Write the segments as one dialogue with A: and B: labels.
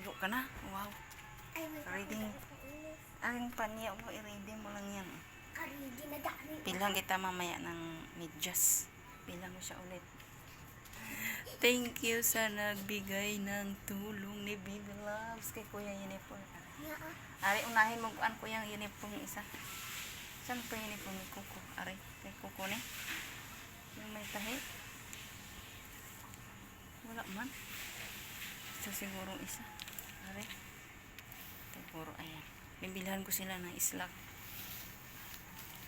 A: Maligo ka na? Wow. Reading. Ang paniya mo, i-ready mo lang yan. Bilang kita mamaya ng medyas. Bilang mo siya ulit. Thank you sa nagbigay ng tulong ni Baby Loves kay Kuya Uniform.
B: Ah.
A: Ari, unahin mo kuan ko yung uniform isa. Saan yung uniform ni Kuko? Ari, kay Kuko ni. Yung may tahi. Wala man. Isa siguro isa. Ari. Siguro, ayan. Bibilihan ko sila ng islak.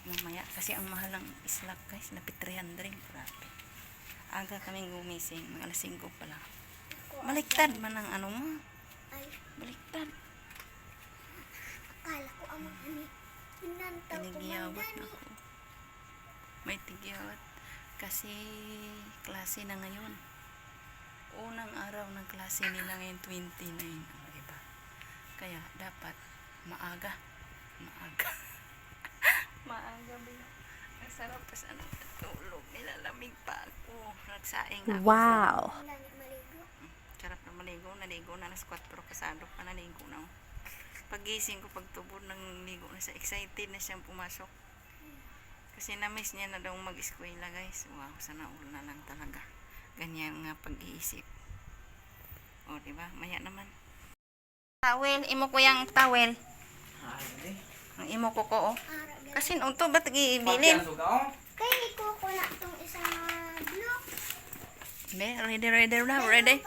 A: Mamaya. Kasi ang mahal ng islak guys. Lapit 300. Grabe. Aga kaming gumising. Mga alas 5 pa lang. Baliktad man ang ano mo. Baliktad.
B: akala ko ang ko
A: Tinigyawat na ako. May tigyawat. Kasi klase na ngayon. Unang araw ng klase nila ngayon 29. Diba? Kaya dapat maaga. Maaga. maaga ba? Ang sarap pa sa ano, tulog. Nilalamig pa ako. Nagsaing ako.
C: Wow.
B: Maligo.
A: Sarap na maligo. Naligo na. Alas 4 pasado pa naligo na. ako. Pagising ko, pagtubod ng ligo na siya. Excited na siyang pumasok. Kasi na-miss niya na daw mag-eskwela guys. Wow, sana all na lang talaga. Ganyan nga pag-iisip. O, di ba? Maya naman. Towel, imo ko yung towel. Ang imo ko ko, oh. Kasi unto ba't ibilin?
B: Kaya ko ko na itong isang block.
A: Be, ready, ready na, ready.
B: Kay.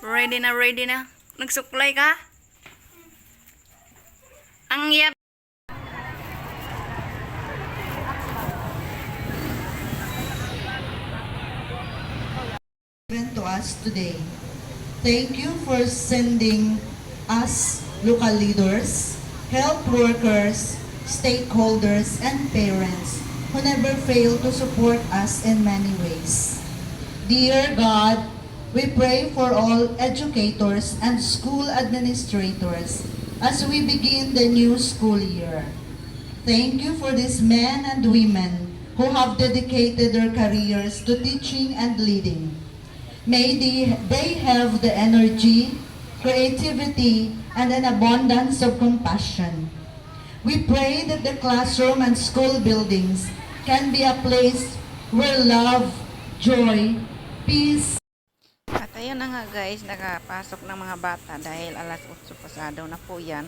A: Ready na, ready na. Nagsuklay ka? Ang yap.
D: to us today. Thank you for sending us local leaders, health workers, stakeholders, and parents who never fail to support us in many ways. Dear God, we pray for all educators and school administrators as we begin the new school year. Thank you for these men and women who have dedicated their careers to teaching and leading. May they, they have the energy, creativity, and an abundance of compassion. We pray that the classroom and school buildings can be a place where love, joy, peace,
A: At ayun na nga guys, nakapasok ng mga bata dahil alas 8 pasado na po yan.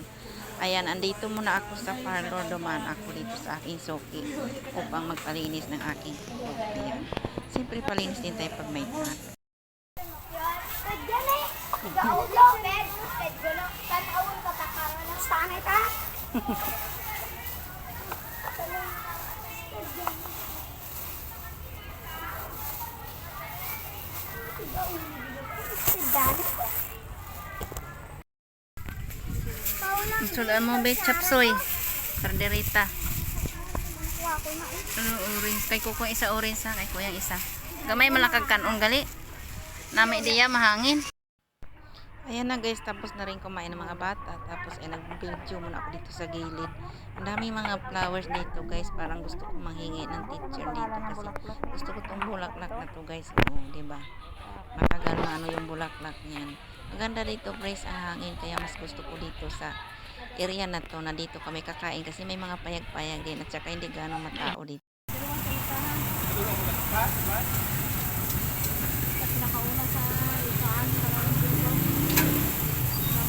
A: Ayan, andito muna ako sa parlor, dumaan ako dito sa aking soki upang magpalinis ng aking kuko. Ayan. Siyempre palinis din tayo pag may tat.
B: Pwede na eh. Gaulo. Pwede na. Tanawin ka takara ng stanay ka.
A: Sulaan mo be chapsoy. Karderita.
B: Ko.
A: Ano orange? Kay kuko isa orange sa kay kuyang isa. Gamay malakag kanon gali. Nami diya mahangin. Ayan na guys, tapos na rin kumain ng mga bata. Tapos ay nag-video muna ako dito sa gilid. Ang daming mga flowers dito guys. Parang gusto ko manghingi ng teacher dito kasi gusto ko tong bulaklak na to guys. Oo, di ba? Makaganda ano yung bulaklak niyan. Maganda dito guys ang hangin kaya mas gusto ko dito sa area na to na dito kami kakain kasi may mga payag-payag din at saka hindi ganong matao dito.
B: Nakauna sa isaan. Talagang dito. Number ko mag-ipol dito. Sige na.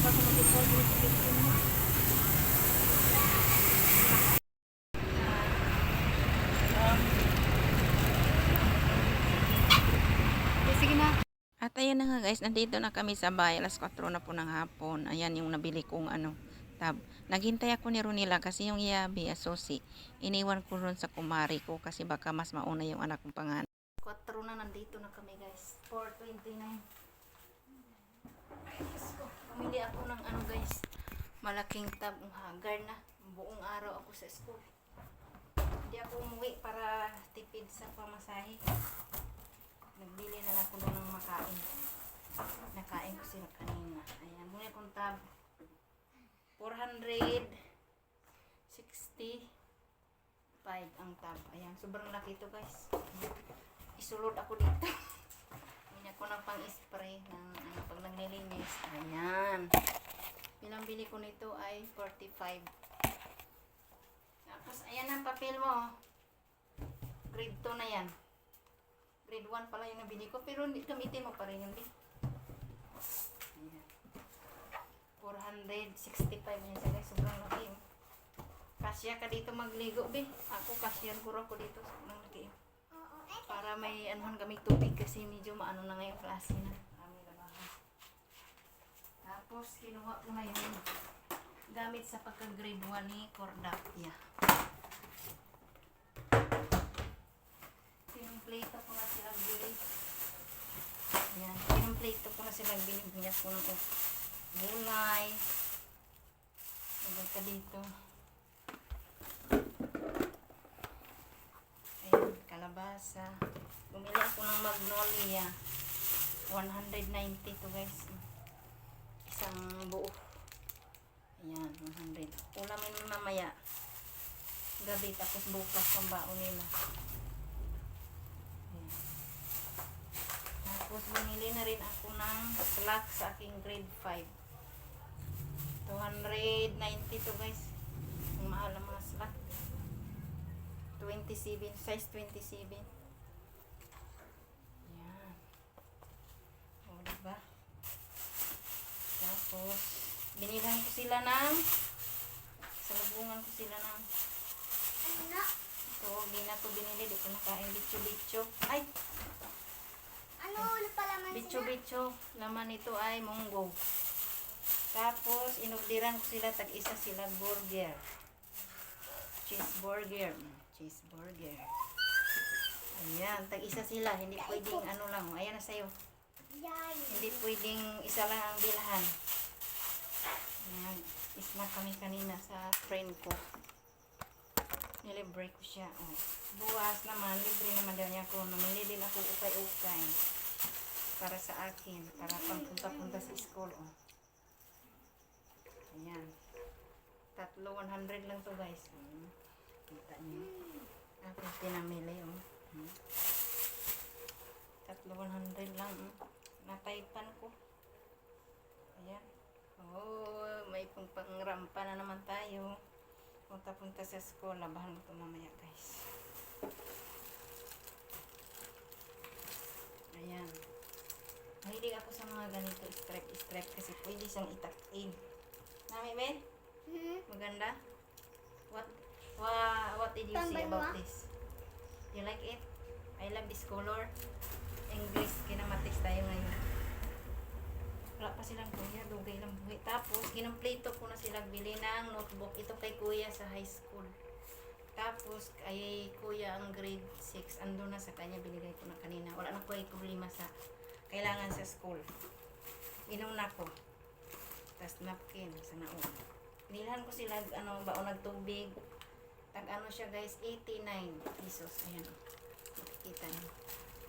A: At ayan na nga guys, nandito na kami sa bahay. Alas 4 na po ng hapon. Ayan yung nabili kong ano, tab. Naghintay ako ni Ronila kasi yung Yabi, Asosi, iniwan ko ron sa kumari ko kasi baka mas mauna yung anak kong pangalan. 4 na nandito na kami guys. 4.29. Pumili ako ng ano guys, malaking tab. Ang hagar na. Buong araw ako sa school. Hindi ako umuwi para tipid sa pamasahe. Nagbili na lang ako doon ng makain. Nakain ko sila kanina. Ayan, muna akong tab. 465 ang tab. Ayan, sobrang laki ito guys. Isulod ako dito. Yan ko ng pang-spray ng ano, pag naglilinis. Ayan. Bilang bili ko nito ay 45. Tapos, ayan ang papel mo. Grade 2 na yan. Grade 1 pala yung nabili ko. Pero gamitin mo pa rin yun. Ayan. 465 yan siya guys. Sobrang laki. oh. Kasya ka dito magligo, be. Ako, kasyan ko ako dito. Sobrang laki. oh. Para may anuhan kami tubig kasi medyo maano na ngayon klase na. Tapos, kinuha ko na yun. Gamit sa pagka-grade 1 ni Cordapia. Pinumplate ko na sila bili. Ayan. Pinumplate ko na sila bili. Binyas ko ng oh, gulay. Lagay ka dito. Ayan, kalabasa. Bumili ako ng magnolia. 190 to guys. Isang buo. Ayan, 100. Ulamin mamaya. Gabi tapos bukas ang baon nila. Ayan. Tapos bumili na rin ako ng slack sa aking grade 5. 290 to guys. Ang mahal ang mga slack. 27, size 27. Yan. O, diba? Tapos, binilhan ko sila ng, salubungan ko sila ng,
B: Ano
A: ito, hindi na binili, di ko nakain bitcho-bitcho. Ay,
B: Ano ulo pala man sila?
A: bitcho-bitcho. Laman nito ay munggo. Tapos, inugdiran ko sila, tag-isa sila burger. Cheeseburger. Mm, Cheeseburger. Ayan, tag-isa sila. Hindi pwedeng ano lang. Ayan na sa'yo. Hindi pwedeng isa lang ang bilahan. Ayan, snack kami kanina sa friend ko. Nilibre ko siya. Oh. Buwas naman, libre naman daw niya ako. Namili din ako ukay-ukay. Para sa akin. Para pang punta-punta sa school. Oh. Ayan. Tatlo, 100 lang to guys. Hmm. Kita niyo. Ako pinamili. Oh. Hmm. Tatlo 100 lang. Mm. Nataypan ko. Ayan. Oh, may pang pangrampa na naman tayo. Punta-punta sa school. Labahan ko ito mamaya guys. Ayan. Mahilig ako sa mga ganito stripe-stripe kasi pwede siyang itak-in. Nami, Ben?
B: Hmm?
A: Maganda? What, what, what did you say
B: Tambal mo,
A: about
B: ah?
A: this? You like it? I love this color. English, kinamatis tayo ngayon. Wala pa silang kuya, dugay lang buhay. Tapos, ginumplito ko na sila bili ng notebook. Ito kay kuya sa high school. Tapos, kay kuya ang grade 6. Ando na sa kanya, binigay ko na kanina. Wala na ay problema sa kailangan sa school. Inuna ko. Tapos napkin sa naon. Nilhan ko sila, ano, baon nagtubig. Tag ano siya guys, 89 pesos. Ayan. Kita niyo.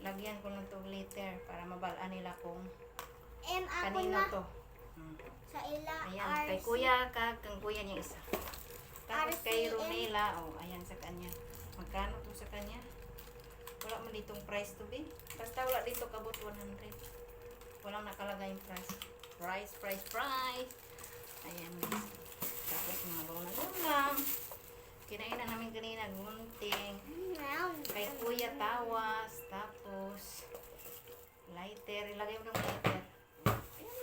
A: Lagyan ko ng 2 liter para mabalaan nila kung
B: M ako
A: kanino
B: na
A: to. Hmm.
B: sa ila
A: Ayan,
B: RC.
A: kay kuya, kag kang kuya niya isa. Tapos kay
B: RCM.
A: Romela, oh, ayan sa kanya. Magkano to sa kanya? Wala man ditong price to be. Basta wala dito kabot 100. Walang nakalagay yung price. Price, price, price. Ayan. Tapos mga na ulam. Kinain na namin kanina, gunting. Kay kuya tawas. Tapos, lighter. Ilagay mo ng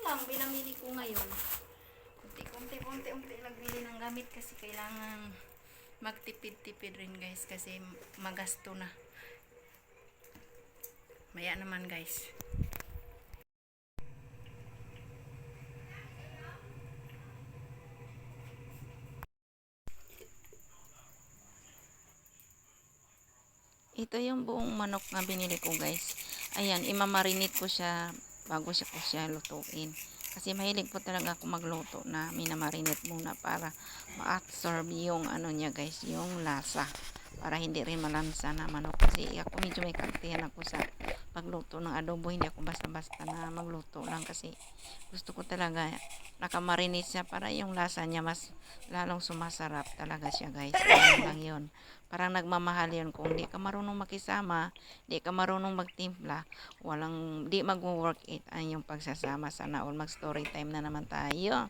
A: lang, binamili ko ngayon. Kunti, kunti, kunti, kunti nagbili ng gamit kasi kailangan magtipid-tipid rin guys kasi magasto na. Maya naman guys. Ito yung buong manok na binili ko guys. Ayan, imamarinate ko siya bago siya ko siya lutuin. Kasi mahilig po talaga ako magluto na minamarinate muna para ma-absorb yung ano niya guys, yung lasa. Para hindi rin malansa na manok. Kasi ako medyo may kaktihan ako sa
E: pagluto ng adobo. Hindi ako basta-basta na magluto lang kasi gusto ko talaga nakamarinate siya para yung lasa niya mas lalong sumasarap talaga siya guys. Ayun lang yun. Parang nagmamahal yun. Kung di ka marunong makisama, di ka marunong magtimpla, walang, di mag-work it ang yung pagsasama. Sana all mag story time na naman tayo.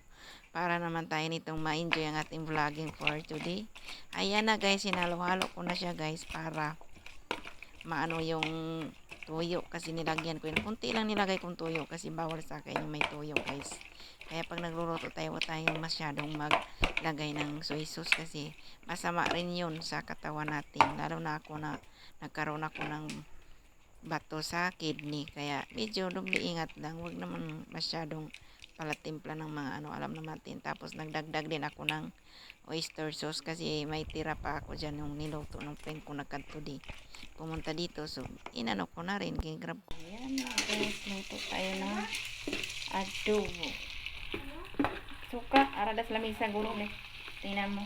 E: Para naman tayo nitong ma-enjoy ang ating vlogging for today. Ayan na guys, sinalo-halo ko na siya guys para maano yung tuyo kasi nilagyan ko yun. Kunti lang nilagay kong tuyo kasi bawal sa akin yung may tuyo guys. Kaya pag nagluluto tayo, huwag tayong masyadong maglagay ng soy sauce kasi masama rin yun sa katawan natin. Lalo na ako na nagkaroon ako ng bato sa kidney. Kaya medyo doble ingat lang. Huwag naman masyadong palatimpla ng mga ano alam naman natin. Tapos nagdagdag din ako ng oyster sauce kasi may tira pa ako dyan yung niluto ng friend ko nagkanto di pumunta dito. So inano ko na rin gigrab ko. Yan na guys luto tayo ng adobo. Suka aradas lamisa gulo ni tingnan mo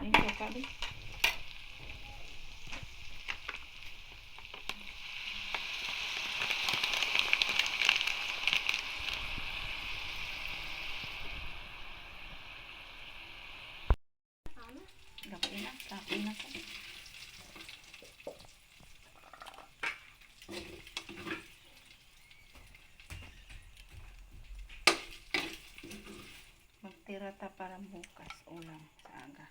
E: Ayan. Ayun, suka di. Gapi na, gapi na ko. Magtira para bukas ulam sa aga.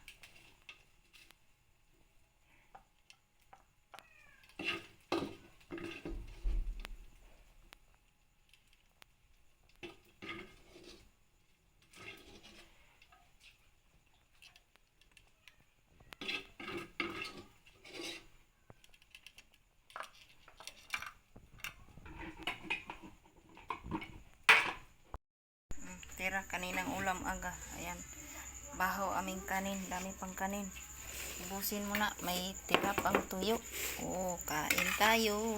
E: tira kaninang ulam aga. Ayan. Baho aming kanin. Dami pang kanin. Ubusin mo na. May tira pang tuyo. Oh kain tayo